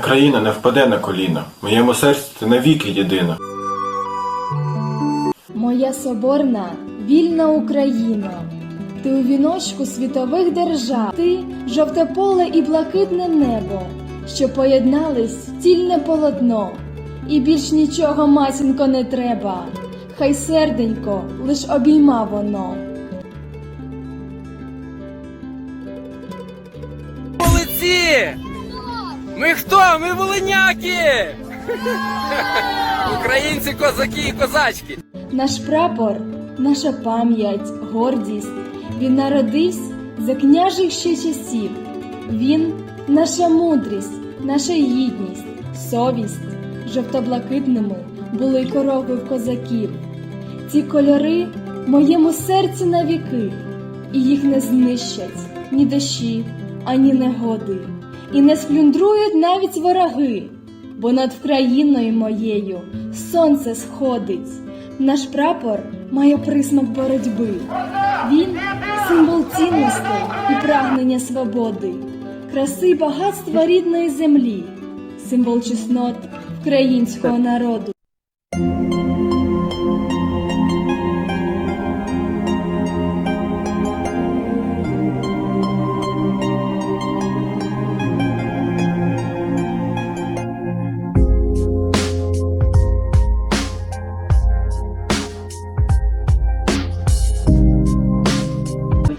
країна не впаде на коліна. Моєму серці ти навіки єдина. Моя соборна, вільна Україна, ти у віночку світових держав, ти жовте поле і блакитне небо, що поєднались цільне полотно, і більш нічого, матінко, не треба. Хай серденько лиш обійма воно. Молодці! Ми хто? Ми волиняки! Українці, козаки і козачки! Наш прапор, наша пам'ять, гордість. Він народився за княжих ще часів. Він наша мудрість, наша гідність, совість. Жовто-блакитними були корови в козаків. Ці кольори моєму серці навіки, і їх не знищать ні дощі, ані негоди, і не сплюндрують навіть вороги, бо над країною моєю сонце сходить. Наш прапор має присмак боротьби. Він символ цінностей і прагнення свободи, краси і багатства рідної землі, символ чеснот українського народу.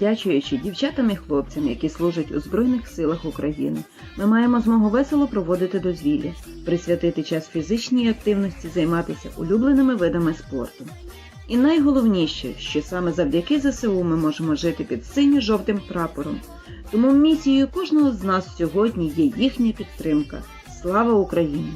Вдячуючи дівчатам і хлопцям, які служать у Збройних силах України, ми маємо змогу весело проводити дозвілля, присвятити час фізичній активності, займатися улюбленими видами спорту. І найголовніше, що саме завдяки ЗСУ ми можемо жити під синьо-жовтим прапором. Тому місією кожного з нас сьогодні є їхня підтримка. Слава Україні!